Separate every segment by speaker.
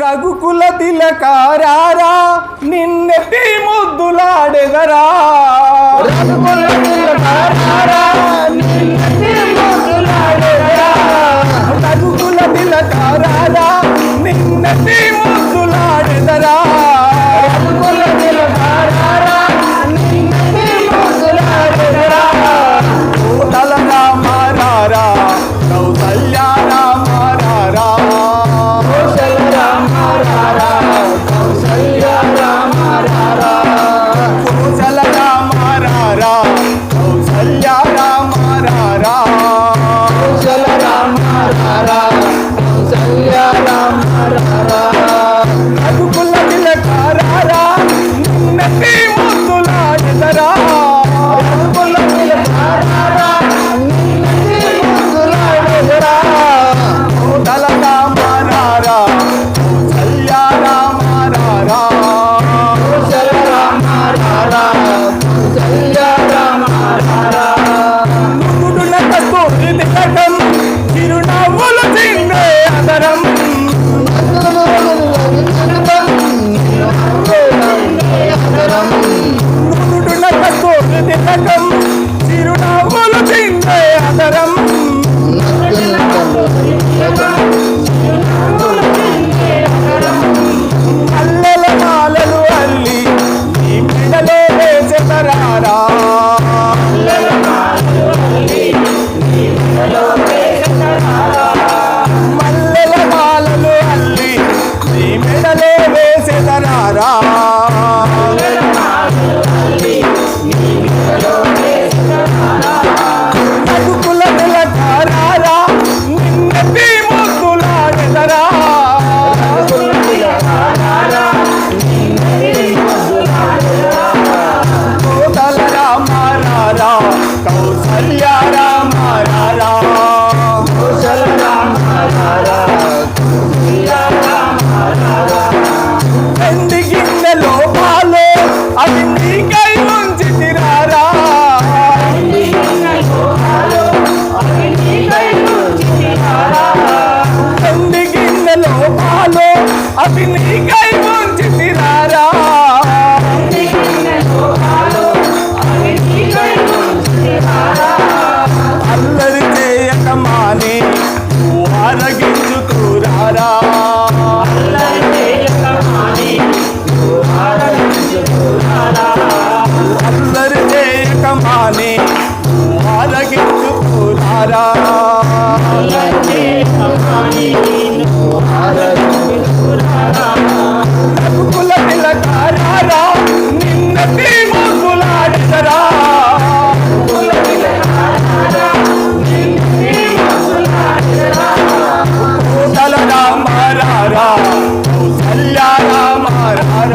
Speaker 1: రఘుకుల తిలకారారా నిన్నటి ముద్దులాడెదరా.
Speaker 2: రఘుకుల తిలకారారా నిన్నటి ముద్దులాడెదరా.
Speaker 1: రఘుకుల తిలకారారా నిన్నటి ముద్దులాడెదరా. సాగరం సాగరం रा हमारा ಕುಲ ತಿಲಕಾರಾರ ನಿನ್ನ ಪ್ರೇಮ ಸುಲಾಡಿಸರ ಕೂಸಲ Rama ರಾರ Kausalya Rama ರಾರ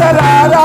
Speaker 1: Da da da.